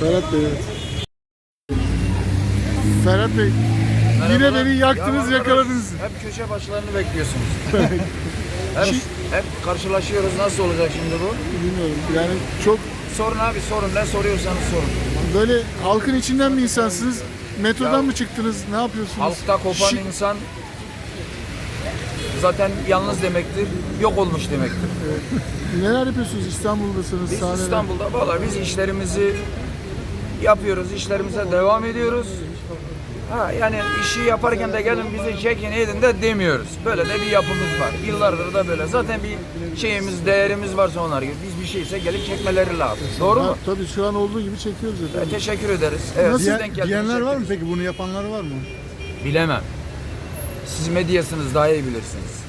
Ferhat Bey evet. Ferhat Bey yine Merhabalar. beni yaktınız Ya yakaladınız. Hep köşe başlarını bekliyorsunuz. hep, hep karşılaşıyoruz. Nasıl olacak şimdi bu? Bilmiyorum yani çok Sorun abi sorun. Ne soruyorsanız sorun. böyle halkın içinden mi insansınız? Metrodan Ya- mı çıktınız? Ne yapıyorsunuz? Halkta kopan Şi- insan zaten yalnız demektir. Yok olmuş demektir. Neler yapıyorsunuz? İstanbul'dasınız. Biz sahneler. İstanbul'da valla biz işlerimizi yapıyoruz. işlerimize devam ediyoruz. Ha, yani işi yaparken de gelin bizi çekin edin de demiyoruz. Böyle de bir yapımız var. Yıllardır da böyle. Zaten bir şeyimiz, değerimiz varsa onlar gibi. Biz bir şeyse gelip çekmeleri lazım. Doğru mu? tabii şu an olduğu gibi çekiyoruz E, efendim. teşekkür ederiz. Evet, Nasıl- sizden geldiğiniz diyenler var mı peki? Bunu yapanlar var mı? Bilemem. Siz medyasınız daha iyi bilirsiniz.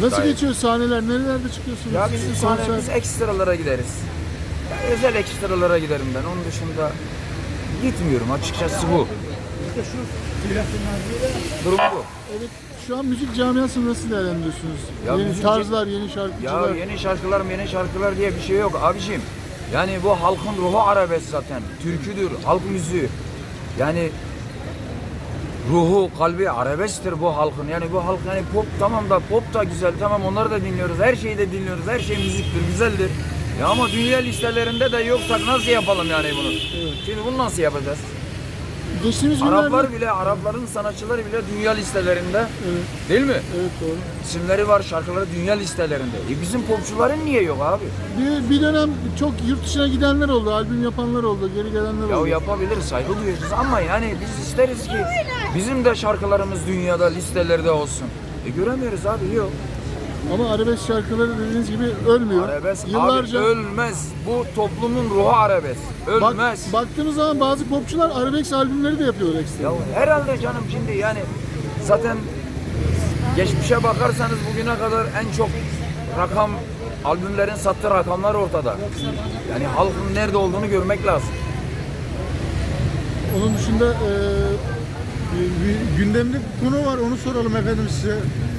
Nasıl Gayet. geçiyor sahneler? Nerelerde çıkıyorsunuz? Ya biz Konser- sahne, biz ekstralara gideriz. Ya özel ekstralara giderim ben. Onun dışında gitmiyorum açıkçası bu. Durum bu. Evet, şu an müzik camiasını nasıl değerlendiriyorsunuz? Ya yeni müzik- tarzlar, yeni Ya şarkıcılar. yeni şarkılar yeni şarkılar diye bir şey yok abiciğim. Yani bu halkın ruhu arabesk zaten. Türküdür, halk müziği. Yani ruhu, kalbi arabesktir bu halkın. Yani bu halk yani pop tamam da pop da güzel tamam onları da dinliyoruz. Her şeyi de dinliyoruz. Her şey müziktir, güzeldir. Ya ama dünya listelerinde de yoksak nasıl yapalım yani bunu? Şimdi bunu nasıl yapacağız? Geçtiğimiz günlerde... Araplar bile, Arapların sanatçıları bile dünya listelerinde. Evet, Değil mi? evet doğru. İsimleri var, şarkıları dünya listelerinde. E bizim popçuların niye yok abi? Bir, bir dönem çok yurt dışına gidenler oldu, albüm yapanlar oldu, geri gelenler Ya oldu. yapabiliriz, saygı duyacağız ama yani biz isteriz ki bizim de şarkılarımız dünyada listelerde olsun. E göremiyoruz abi yok. Ama arabesk şarkıları dediğiniz gibi ölmüyor. Arabesk Yıllarca abi ölmez. Bu toplumun ruhu arabesk. bak, Ölmez. baktığımız zaman bazı popçular arabesk albümleri de yapıyorlar ekstra. Ya herhalde canım şimdi yani zaten geçmişe bakarsanız bugüne kadar en çok rakam albümlerin sattığı rakamlar ortada. Yani halkın nerede olduğunu görmek lazım. Onun dışında e, Bir gündemde bir konu var onu soralım efendim size.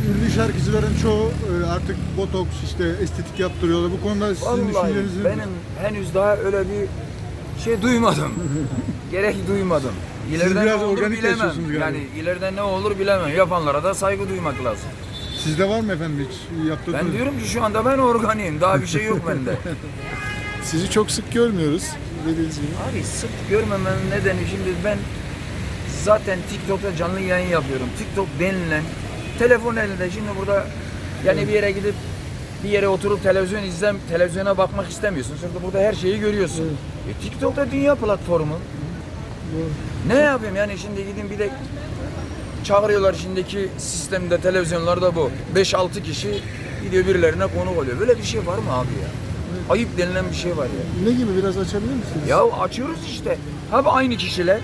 Ünlü şarkıcıların çoğu e, artık botoks işte estetik yaptırıyorlar. Bu konuda sizin Vallahi düşünceleriniz benim henüz daha öyle bir şey duymadım. Gerek duymadım. İleride biraz ne olur organik bilemem. yaşıyorsunuz galiba. Yani ileride ne olur bilemem. Yapanlara da saygı duymak lazım. Sizde var mı efendim hiç yaptırdınız? Ben diyorum ki şu anda ben organiyim. Daha bir şey yok bende. sizi çok sık görmüyoruz dediğiniz gibi. Abi sık görmemenin nedeni şimdi ben zaten TikTok'ta canlı yayın yapıyorum. TikTok denilen telefon elinde şimdi burada yani bir yere gidip bir yere oturup televizyon izlem, televizyona bakmak istemiyorsun. Çünkü burada her şeyi görüyorsun. E, TikTok'ta dünya platformu. Ne yapayım yani şimdi gidin bir de çağırıyorlar şimdiki sistemde televizyonlarda bu. 5-6 kişi gidiyor birilerine konuk oluyor. Böyle bir şey var mı abi ya? Ayıp denilen bir şey var ya. Ne gibi biraz açabilir misiniz? Ya açıyoruz işte. Hep aynı kişiler.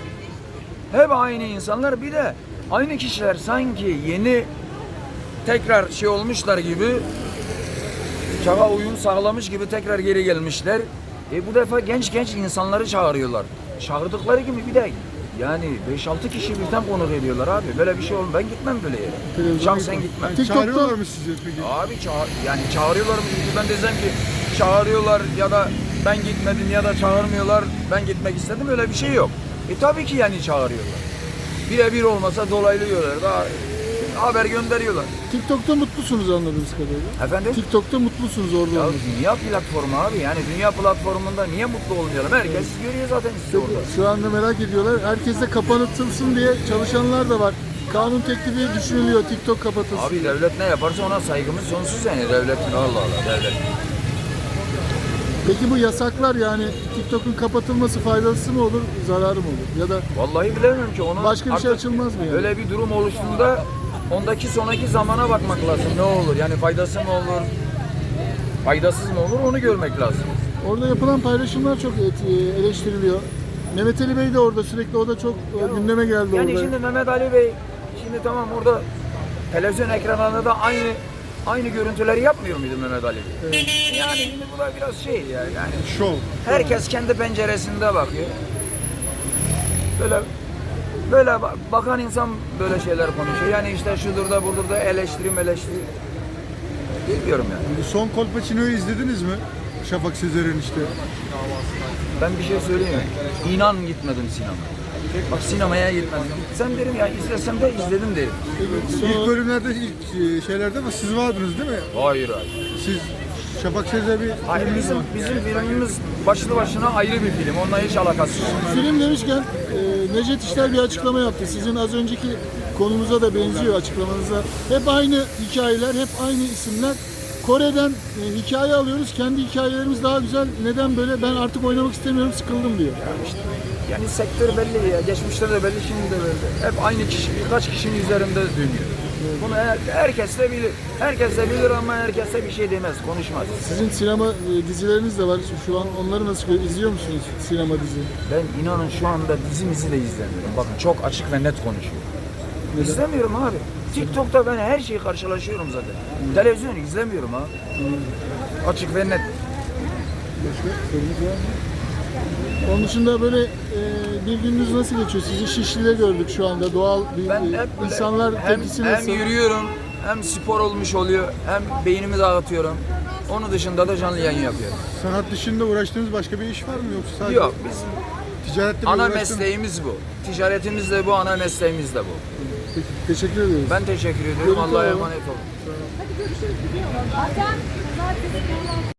Hep aynı insanlar. Bir de aynı kişiler sanki yeni tekrar şey olmuşlar gibi çağa uyum sağlamış gibi tekrar geri gelmişler. E bu defa genç genç insanları çağırıyorlar. Çağırdıkları gibi bir de yani 5-6 kişi birden konuk ediyorlar abi. Böyle bir şey olmaz. Ben gitmem böyle yere. Şahsen gitmem. TikTok'ta- Çağırıyorlar mı sizi peki? Abi çağır, yani çağırıyorlar mı? Ben desem ki çağırıyorlar ya da ben gitmedim ya da çağırmıyorlar ben gitmek istedim öyle bir şey yok. E tabii ki yani çağırıyorlar. Birebir olmasa dolaylıyorlar da haber gönderiyorlar. TikTok'ta mutlusunuz anladığımız kadarıyla. Efendim? TikTok'ta mutlusunuz orada Ya olmak. dünya platformu abi yani dünya platformunda niye mutlu olmayalım? Herkes görüyor zaten sizi orada. Şu anda merak ediyorlar. Herkes de kapatılsın diye çalışanlar da var. Kanun teklifi düşünülüyor. TikTok kapatılsın. Abi devlet ne yaparsa ona saygımız sonsuz yani devletin Allah Allah devlet. Peki bu yasaklar yani TikTok'un kapatılması faydası mı olur, zararı mı olur? Ya da Vallahi bilemiyorum ki onun Başka bir şey artık açılmaz mı yani? Öyle bir durum oluştuğunda ondaki sonraki zamana bakmak lazım. Ne olur? Yani faydası mı olur? Faydasız mı olur? Onu görmek lazım. orada yapılan paylaşımlar çok et- eleştiriliyor. Mehmet Ali Bey de orada sürekli o da çok e, gündeme geldi Yani orada. şimdi Mehmet Ali Bey şimdi tamam orada televizyon ekranlarında da aynı aynı görüntüleri yapmıyor muydu Mehmet Ali Bey? Yani şimdi bu da biraz şey ya yani Şov. herkes kendi penceresinde bakıyor. Böyle böyle ba- bakan insan böyle şeyler konuşuyor. Yani işte şudur da budur da eleştirim eleştiri. Bilmiyorum yani. Bu son Kolpaçino'yu izlediniz mi? Şafak Sezer'in işte. Ben bir şey söyleyeyim mi? İnan gitmedim sinemaya. Bak sinemaya gitmedim. Sen derim ya izlesem de izledim derim. İlk bölümlerde, ilk e, şeylerde ama siz vardınız değil mi? Hayır hayır. Siz Şafak Sezer bir Hayır filminiz bizim, var. bizim filmimiz başlı başına ayrı bir film. Onunla hiç alakası yok. Film demişken e, Necdet İşler bir açıklama yaptı. Sizin az önceki konumuza da benziyor açıklamanıza. Hep aynı hikayeler, hep aynı isimler. Kore'den e, hikaye alıyoruz. Kendi hikayelerimiz daha güzel. Neden böyle? Ben artık oynamak istemiyorum, sıkıldım diyor. Yani sektör belli ya. Geçmişte de belli, şimdi de belli. Hep aynı kişi, birkaç kişinin üzerinde dönüyor. Bunu her, herkes de bilir. Herkes de bilir ama herkes de bir şey demez, konuşmaz. Sizin sinema e, dizileriniz de var. Şu an onları nasıl görüyor- izliyor musunuz sinema dizi? Ben inanın şu anda dizimizi de izlemiyorum. Bakın çok açık ve net konuşuyor. İzlemiyorum abi. TikTok'ta ben her şeyi karşılaşıyorum zaten. Televizyon izlemiyorum ha. Açık ve net. Başka sorunuz var mı? Onun dışında böyle e, bir gününüz nasıl geçiyor? Sizi Şişli'de gördük şu anda. Doğal bir Ben e, hep böyle insanlar hem, tepkisi hem nasıl? yürüyorum, hem spor olmuş oluyor, hem beynimi dağıtıyorum. Onun dışında da canlı yayın yapıyorum. Sanat dışında uğraştığınız başka bir iş var mı yoksa sadece Yok, biz ticarette mi ana uğraştınız? mesleğimiz bu. Ticaretimiz de bu, ana mesleğimiz de bu. Peki, teşekkür ediyoruz. Ben teşekkür ediyorum. Görüntü Allah'a alalım. emanet olun. Hadi görüşürüz. Zaten pazartesi